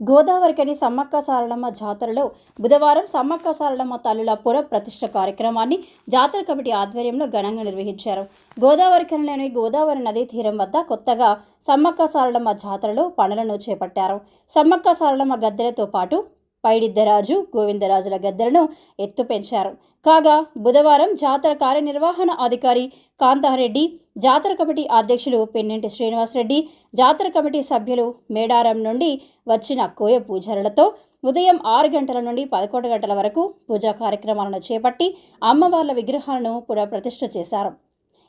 గోదావరికని సమ్మక్క సారలమ్మ జాతరలో బుధవారం సమ్మక్క సారలమ్మ తల్లుల పుర ప్రతిష్ట కార్యక్రమాన్ని జాతర కమిటీ ఆధ్వర్యంలో ఘనంగా నిర్వహించారు. గోదావరికనిలోని గోదావరి నదీ తీరం వద్ద కొత్తగా సమ్మక్క సారలమ్మ జాతరలో పనులను చేపట్టారు. సమ్మక్క సారలమ్మ గద్దెలతో పాటు పైడిద్దరాజు గోవిందరాజుల గద్దెలను ఎత్తు పెంచారు కాగా బుధవారం జాతర కార్యనిర్వహణ అధికారి కాంతారెడ్డి జాతర కమిటీ అధ్యక్షులు పెన్నెంటి శ్రీనివాసరెడ్డి జాతర కమిటీ సభ్యులు మేడారం నుండి వచ్చిన కోయ పూజారులతో ఉదయం ఆరు గంటల నుండి పదకొండు గంటల వరకు పూజా కార్యక్రమాలను చేపట్టి అమ్మవార్ల విగ్రహాలను పునఃప్రతిష్ఠ చేశారు.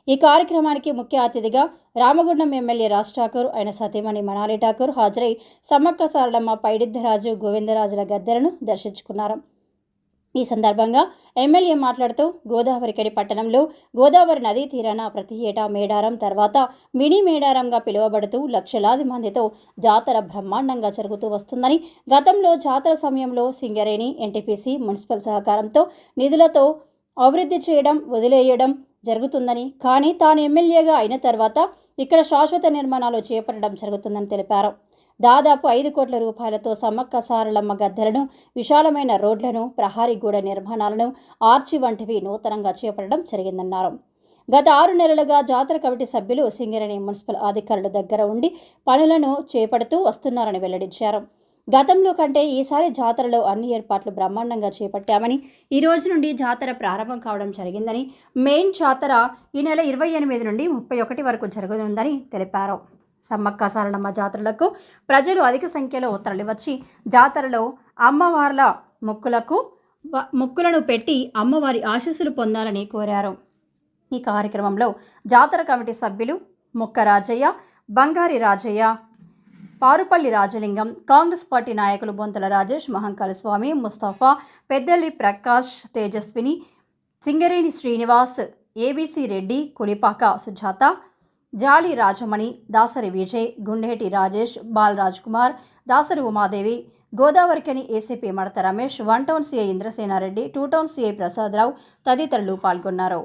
ఈ కార్యక్రమానికి ముఖ్య అతిథిగా రామగుండం ఎమ్మెల్యే రాజ్ ఠాకూర్ ఆయన సతీమణి మనాలి ఠాకూర్ హాజరై సమ్మక్క సారలమ్మ పైడిద్దరాజు గోవిందరాజుల గద్దెలను దర్శించుకున్నారు. ఈ సందర్భంగా ఎమ్మెల్యే మాట్లాడుతూ గోదావరికడి పట్టణంలో గోదావరి నదీ తీరాన ప్రతి ఏటా మేడారం తర్వాత మినీ మేడారంగా పిలువబడుతూ లక్షలాది మందితో జాతర బ్రహ్మాండంగా జరుగుతూ వస్తుందని గతంలో జాతర సమయంలో సింగరేణి ఎన్టీపీసీ మున్సిపల్ సహకారంతో నిధులతో అభివృద్ధి చేయడం వదిలేయడం జరుగుతుందని. కానీ తాను ఎమ్మెల్యేగా అయిన తర్వాత ఇక్కడ శాశ్వత నిర్మాణాలు చేపట్టడం జరుగుతుందని తెలిపారు. దాదాపు ఐదు కోట్ల రూపాయలతో సమ్మక్క సారలమ్మ గద్దెలను విశాలమైన రోడ్లను ప్రహారీ గూడ నిర్మాణాలను ఆర్చి వంటివి నూతనంగా చేపట్టడం జరిగిందన్నారు. గత ఆరు నెలలుగా జాతర కమిటీ సభ్యులు సింగరేణి మున్సిపల్ అధికారుల దగ్గర ఉండి పనులను చేపడుతూ వస్తున్నారని వెల్లడించారు. గతంలో కంటే ఈసారి జాతరలో అన్ని ఏర్పాట్లు బ్రహ్మాండంగా చేపట్టామని ఈ రోజు నుండి జాతర ప్రారంభం కావడం జరిగిందని మెయిన్ జాతర ఈ నెల ఇరవై ఎనిమిది నుండి ముప్పై ఒకటి వరకు జరగనుందని తెలిపారు. సమ్మక్క సారలమ్మ జాతరలకు ప్రజలు అధిక సంఖ్యలో తరలివచ్చి జాతరలో అమ్మవార్ల మొక్కులకు మొక్కులను పెట్టి అమ్మవారి ఆశీస్సులు పొందాలని కోరారు. ఈ కార్యక్రమంలో జాతర కమిటీ సభ్యులు ముక్క రాజయ్య బంగారి రాజయ్య పారుపల్లి రాజలింగం కాంగ్రెస్ పార్టీ నాయకులు Bonthala Rajesh Mahankali Swamy Mustafa Peddalli Prakash Tejaswini Singareni Srinivas ABC Reddy Kulipaka Sujatha Jali Rajamani Dasari Vijay Gundeti Rajesh Bal Kumar Dasari Umadevi Godavarikhani ACP Madatha Ramesh one town CI Indrasenareddy two town CI Prasadarao తదితరులు పాల్గొన్నారు.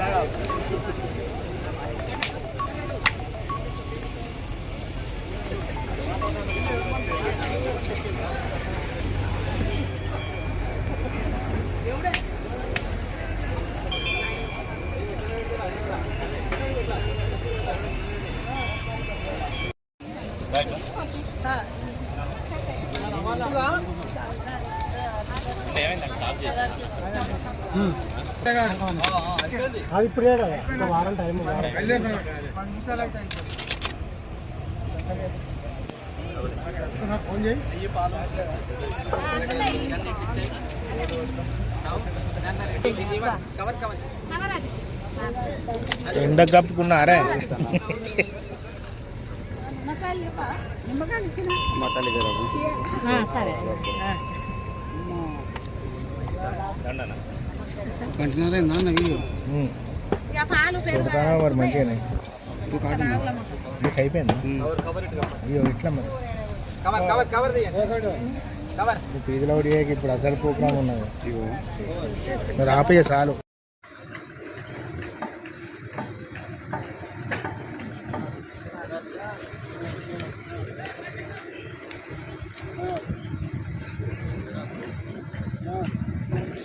Back up. అది ఇప్పుడే కదా. ఒక వారం time phone చేయి ఎండ కప్పుకున్నారే? కంటున్నారే నాన్న వీడియో? మరి మంచిగానే నీకు అయిపోయింది? అయ్యో ఇట్లా మరి. ఇప్పుడు అసలు ప్రోగ్రామ్ ఉన్నది. మరి ఆపయ్య చాలు.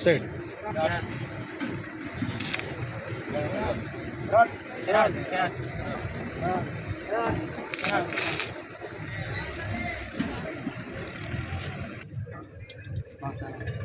సైడ్. Run. Run. Run.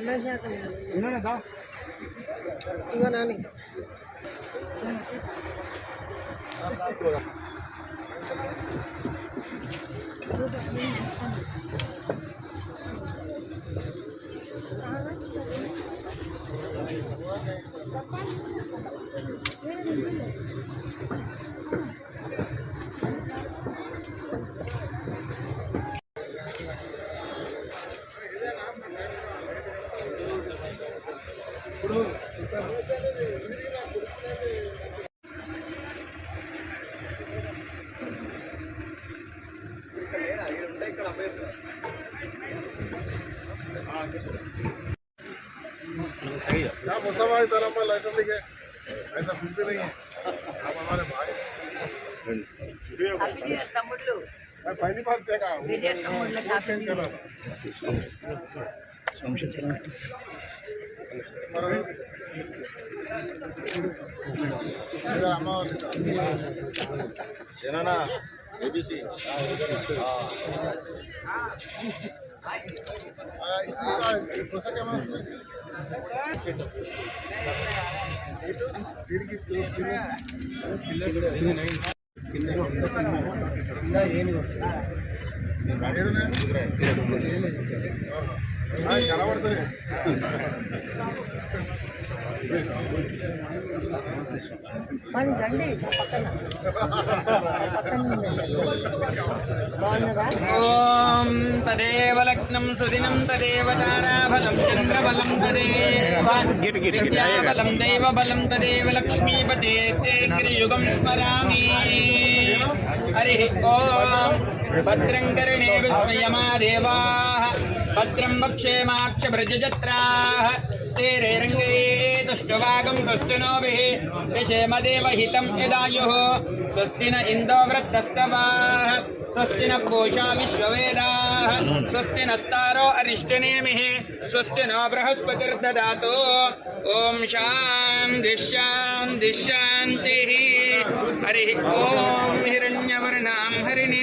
ಇನ್ನೇನು ಅದ ಈಗ ನಾನೇ ಪಪ್ಪಾ क्या मौसम आए तरह पर लाइटर लिखे ऐसा फिरते नहीं है आप हमारे भाई मैं पहली बार देखा हूँ सेना ఏబిసి. కింద ఏమి వస్తుంది మనం రండి నా పక్కన పక్కన బాగున్నదా ఓం తదేవ లగ్నం సుదినం తదేవ తారాబలం చంద్రబలం తదేవ విద్యాబలం దైవబలం తదేవ లక్ష్మీపతే తే గిరియుగం స్మరామి హరి ఓం భద్రం కర్ణే విస్మయమా దేవాః भद्रम वक्षेमाक्ष भ्रजजत्राः स्वस्ति रङ्गे दुष्टवागं स्वस्तिनोभिः विषेमदेवहितं स्वस्ति न इंदो वृत्तस्तवाः स्वस्ति न पोषा विश्ववेदाः। स्वस्ति नस्तारो अरिष्टनेमिः। स्वस्ति नो बृहस्पतिर्दधातु ॐ शांति शांति शांति हरि ओम हिण्यवर्ण हरिणी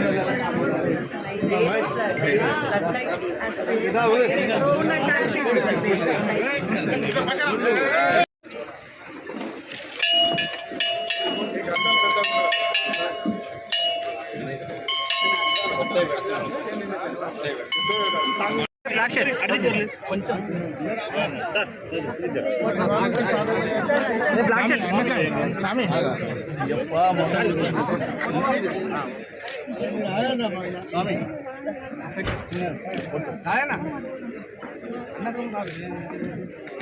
కొంచెం బ్లాక్ స్వామి స్వామి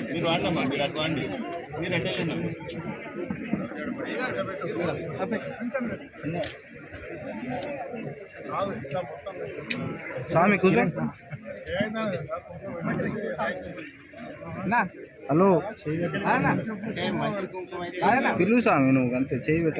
మీరు వాడమ్మా మీరు అటు వాడండి. మీరు అటే వెళ్ళండి కాదు ఇట్లా మొత్తం స్వామి కూర్చో. ఏమైనా హలో. పిలువు స్వామి నువ్వు అంతే. చేయి పెట్ట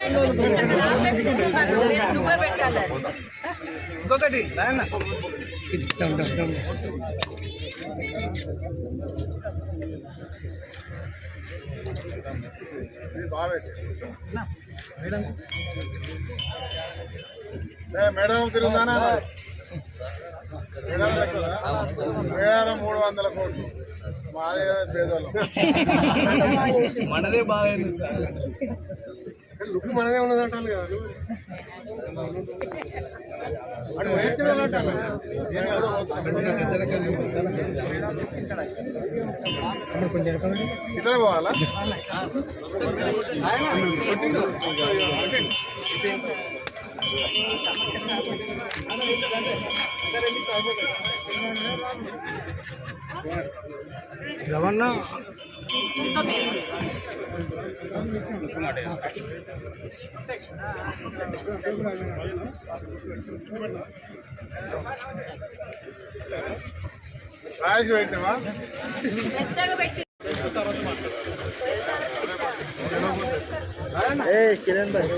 ఏం రాలేదు నువ్వే పెట్టాలి ఇంకొకటి రాయన్న. ఇది బాగా పెట్టి. మేడం తిరుగుతానా మేడం లెక్కదా? మూడు వందల కోట్లు మాదే కదా పేదోళ్ళం మనదే బాగా లుక్ మనమే ఉన్నది అంటాను కదా. ఇట్లా పోవాలా? రవణ? రాజు పెట్టినవా మెత్తగా పెట్టి ఏ కిరణ్ భాయ్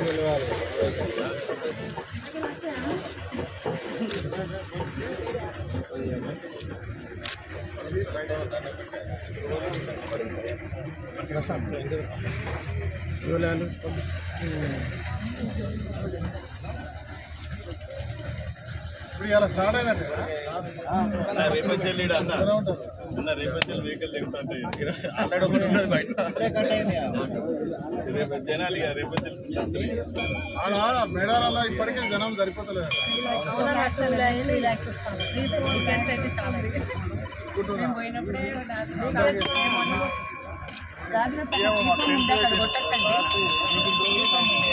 ఇప్పుడు ఇలా స్టార్ట్ అయినట్టు రేపంచెల్లి అన్న అన్న రేపంచెల్లి వెహికల్ దిగుతుంటాయి అన్నాడు ఒకటి ఉన్నది బయట రేపు జనాలు ఇక రేపంచెల్లి ఆడ మేడారాల్లో ఇప్పటికే జనం సరిపోతలేదు జాగ్రత్తగా దీపం ఉంది అక్కడ కొట్టకండి దీపం ఉంది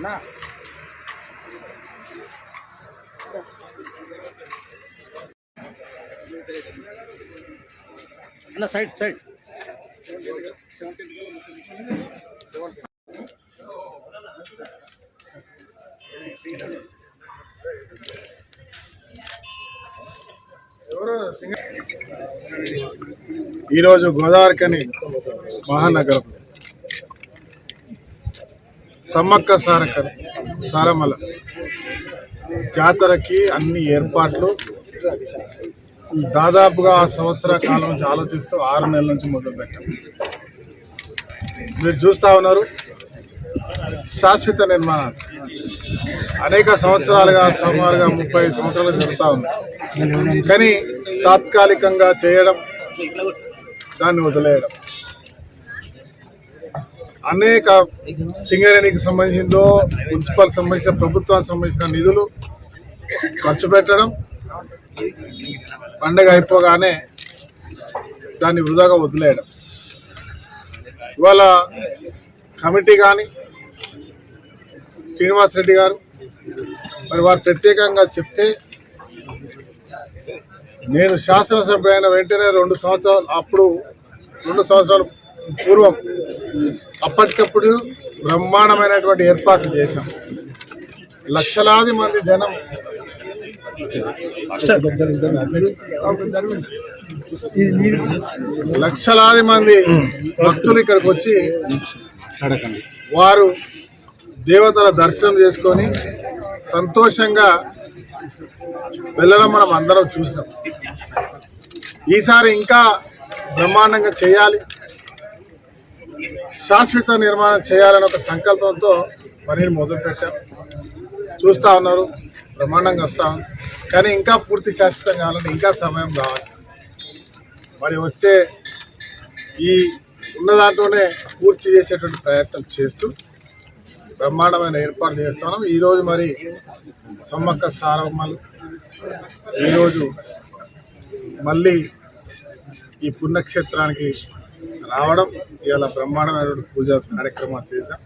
నా అన్న సైడ్ సైడ్ సెవెంటీన్ ఈరోజు గోదావరికని మహానగరం. సమ్మక్క సారక సారమల జాతరకి అన్ని ఏర్పాట్లు. దాదాపుగా ఆ సంవత్సర కాలం నుంచి ఆలోచిస్తూ ఆరు నెలల నుంచి మొదలుపెట్టాం మీరు చూస్తా ఉన్నారు. శాశ్వత నిర్మాణాలు. అనేక సంవత్సరాలుగా సుమారుగా ముప్పై సంవత్సరాలు జరుగుతూ ఉంది. కానీ తాత్కాలికంగా చేయడం దాన్ని వదిలేయడం. అనేక సింగరేణికి సంబంధించిందో మున్సిపల్ సంబంధించిన ప్రభుత్వానికి సంబంధించిన నిధులు ఖర్చు పెట్టడం పండగ అయిపోగానే దాన్ని వృధాగా వదిలేయడం. ఇవాళ కమిటీ కానీ శ్రీనివాస్ రెడ్డి గారు. మరి వారు ప్రత్యేకంగా చెప్తే నేను శాసనసభ్యుడు అయిన వెంటనే రెండు సంవత్సరాలు అప్పుడు రెండు సంవత్సరాలు పూర్వం అప్పటికప్పుడు బ్రహ్మాండమైనటువంటి ఏర్పాట్లు చేశాం. లక్షలాది మంది జనం లక్షలాది మంది భక్తులు ఇక్కడికి వచ్చి వారు దేవతల దర్శనం చేసుకొని సంతోషంగా వెళ్ళడం మనం అందరం చూసాం. ఈసారి ఇంకా బ్రహ్మాండంగా చేయాలి. శాశ్వత నిర్మాణం చేయాలని ఒక సంకల్పంతో పనిని మొదలుపెట్టాం. చూస్తూ ఉన్నారు బ్రహ్మాండంగా వస్తా ఉంది. కానీ ఇంకా పూర్తి శాశ్వతం కావాలంటే ఇంకా సమయం కావాలి. మరి వచ్చే ఈ ఉన్న దాంట్లోనే పూర్తి చేసేటువంటి ప్రయత్నం చేస్తూ బ్రహ్మాండమైన ఏర్పాట్లు చేస్తున్నాం. ఈరోజు మరి సమ్మక్క సారమ్మలు ఈరోజు మళ్ళీ ఈ పుణ్యక్షేత్రానికి రావడం ఇవాళ బ్రహ్మాండమైనటువంటి పూజా కార్యక్రమాలు చేశాం.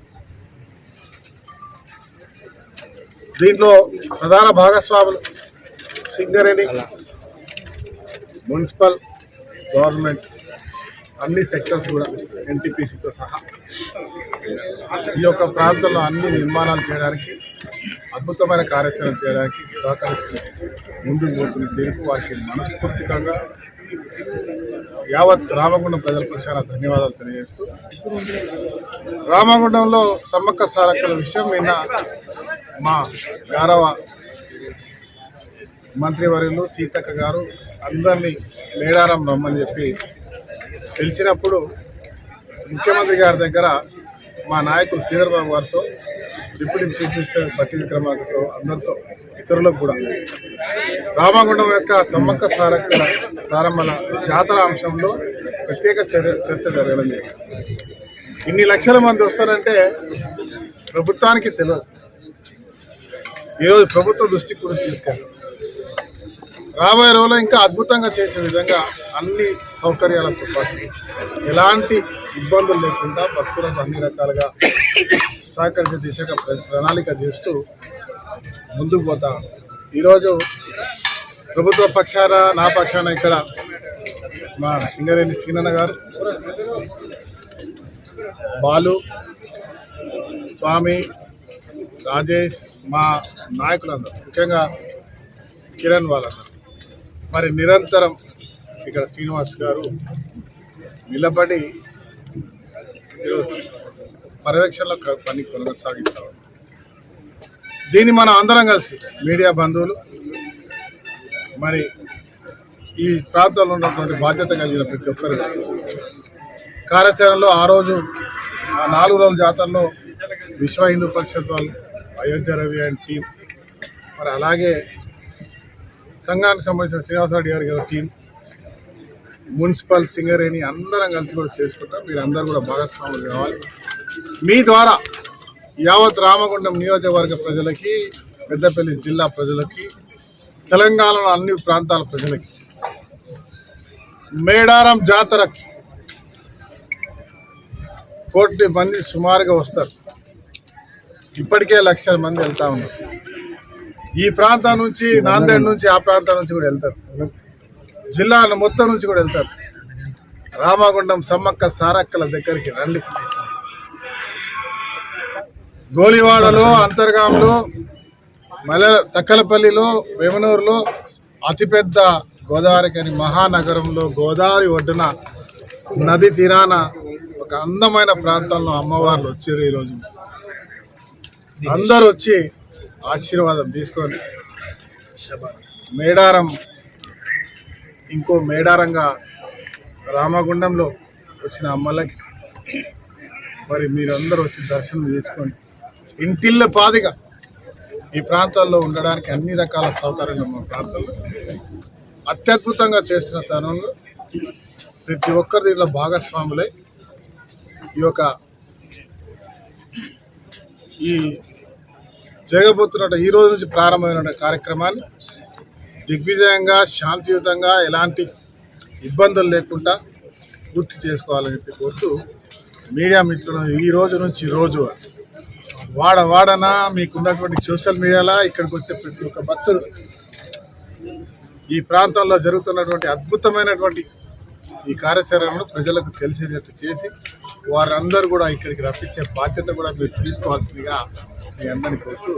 దీంట్లో ప్రధాన భాగస్వాములు సింగరేణి మున్సిపల్ గవర్నమెంట్ అన్ని సెక్టర్స్ కూడా ఎన్టీపీసీతో సహా. ఈ యొక్క ప్రాంతంలో అన్ని నిర్మాణాలు చేయడానికి అద్భుతమైన కార్యాచరణ చేయడానికి సహకరిస్తూ ముందుకు పోతున్న తీరుకు వారికి మనస్ఫూర్తికంగా యావత్ రామగుండం ప్రజలకు చాలా ధన్యవాదాలు తెలియజేస్తూ రామగుండంలో సమ్మక్క సారక్కల విషయం నిన్న మా గౌరవ మంత్రివర్యులు సీతక్క గారు అందరినీ మేడారం రమ్మని చెప్పి తెలిసినప్పుడు ముఖ్యమంత్రి గారి దగ్గర మా నాయకులు శ్రీధర్బాబు గారితో డిప్యూటీ చీఫ్ మినిస్టర్ బట్టి విక్రమార్కతో అందరితో ఇతరులకు కూడా. రామగుండం యొక్క సమ్మక్క సారక్కల ప్రారంభన జాతర అంశంలో ప్రత్యేక చర్చ జరగడం ఇన్ని లక్షల మంది వస్తారంటే ప్రభుత్వానికి తెలియదు. ఈరోజు ప్రభుత్వ దృష్టికి కూడా తీసుకెళ్ళాం రాబోయే రోజుల్లో ఇంకా అద్భుతంగా చేసే విధంగా అన్ని సౌకర్యాలతో పాటు ఎలాంటి ఇబ్బందులు లేకుండా భక్తులకు అన్ని రకాలుగా సహకరించే దిశగా ప్ర- ప్రణాళిక చేస్తూ ముందుకు పోతా. ఈరోజు ప్రభుత్వ పక్షాన నా పక్షాన ఇక్కడ మా సింగరేణి సీనన్న గారు బాలు స్వామి రాజేష్ మా నాయకులందరూ ముఖ్యంగా కిరణ్ వాళ్ళందరూ. మరి నిరంతరం ఇక్కడ శ్రీనివాస్ గారు నిలబడి పర్యవేక్షణలో పని కొనసాగిస్తా దీన్ని మనం అందరం కలిసి మీడియా బంధువులు మరి ఈ ప్రాంతంలో ఉన్నటువంటి బాధ్యత కలిగిన ప్రతి ఒక్కరు కార్యాచరణలో ఆ రోజు ఆ నాలుగు రోజుల జాతరలో విశ్వ హిందూ పరిషత్ వాళ్ళు అయోధ్య రవి అండ్ టీం మరి అలాగే సంఘానికి సంబంధించిన శ్రీనివాసరెడ్డి గారి గారి టీం మున్సిపల్ సింగరేణి అందరం కలిసి కూడా చేసుకుంటాం. మీరు అందరూ కూడా భాగస్వాములు కావాలి. మీ ద్వారా యావత్ రామగుండం నియోజకవర్గ ప్రజలకి పెద్దపల్లి జిల్లా ప్రజలకి తెలంగాణలో అన్ని ప్రాంతాల ప్రజలకి మేడారం జాతరకి కోటి మంది సుమారుగా వస్తారు. ఇప్పటికే లక్షల మంది వెళ్తా ఉన్నారు. ఈ ప్రాంతం నుంచి నాందేడ్ నుంచి ఆ ప్రాంతం నుంచి కూడా వెళ్తారు. జిల్లా మొత్తం నుంచి కూడా వెళ్తారు. రామగుండం సమ్మక్క సారక్కల దగ్గరికి రండి. గోలివాడలో అంతర్గాంలో మల తక్కలపల్లిలో వేమనూరులో అతిపెద్ద గోదావరికని మహానగరంలో గోదావరి ఒడ్డున నది తీరాన ఒక అందమైన ప్రాంతంలో అమ్మవార్లు వచ్చారు ఈరోజు. అందరూ వచ్చి ఆశీర్వాదం తీసుకొని మేడారం ఇంకో మేడారంగా రామగుండంలో వచ్చిన అమ్మలకి మరి మీరందరూ వచ్చి దర్శనం చేసుకోండి ఇంటిల్ల పాదిగా ఈ ప్రాంతాల్లో ఉండడానికి అన్ని రకాల సౌకర్యాలు మా ప్రాంతంలో అత్యద్భుతంగా చేస్తున్న తరుణంలో ప్రతి ఒక్కరి దీంట్లో భాగస్వాములై ఈ యొక్క ఈ జరగబోతున్న ఈ రోజు నుంచి ప్రారంభమైన కార్యక్రమాన్ని దిగ్విజయంగా శాంతియుతంగా ఎలాంటి ఇబ్బందులు లేకుండా పూర్తి చేసుకోవాలని చెప్పి కోరుతూ మీడియా మిత్రులను ఈ రోజు నుంచి రోజు వాడ వాడన మీకున్నటువంటి సోషల్ మీడియాలో ఇక్కడికి వచ్చే ప్రతి ఒక్క భక్తుడు ఈ ప్రాంతంలో జరుగుతున్నటువంటి అద్భుతమైనటువంటి ఈ కార్యాచరణను ప్రజలకు తెలిసేటట్టు చేసి వారందరూ కూడా ఇక్కడికి రప్పించే బాధ్యత కూడా మీరు తీసుకోవాల్సిందిగా మీ అందరినీ కోరుతూ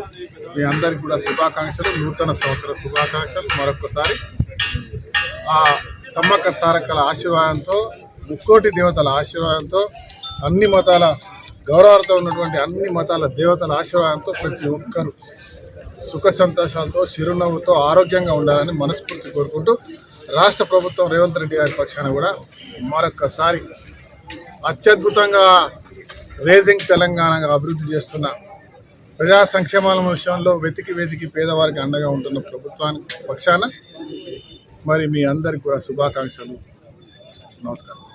మీ అందరికీ కూడా శుభాకాంక్షలు నూతన సంవత్సర శుభాకాంక్షలు. మరొకసారి ఆ సమ్మక్క సారక్కల ఆశీర్వాదంతో ముక్కోటి దేవతల ఆశీర్వాదంతో అన్ని మతాల గౌరవాలతో ఉన్నటువంటి అన్ని మతాల దేవతల ఆశీర్వాదంతో ప్రతి ఒక్కరూ సుఖ సంతోషాలతో చిరునవ్వుతో ఆరోగ్యంగా ఉండాలని మనస్ఫూర్తి కోరుకుంటూ రాష్ట్ర ప్రభుత్వం రేవంత్ రెడ్డి గారి పక్షాన కూడా మరొక్కసారి అత్యద్భుతంగా రేజింగ్ తెలంగాణగా అభివృద్ధి చేస్తున్న ప్రజా సంక్షేమాల విషయంలో వెతికి వెతికి పేదవారికి అండగా ఉంటున్న ప్రభుత్వానికి పక్షాన మరి మీ అందరికి కూడా శుభాకాంక్షలు. నమస్కారం.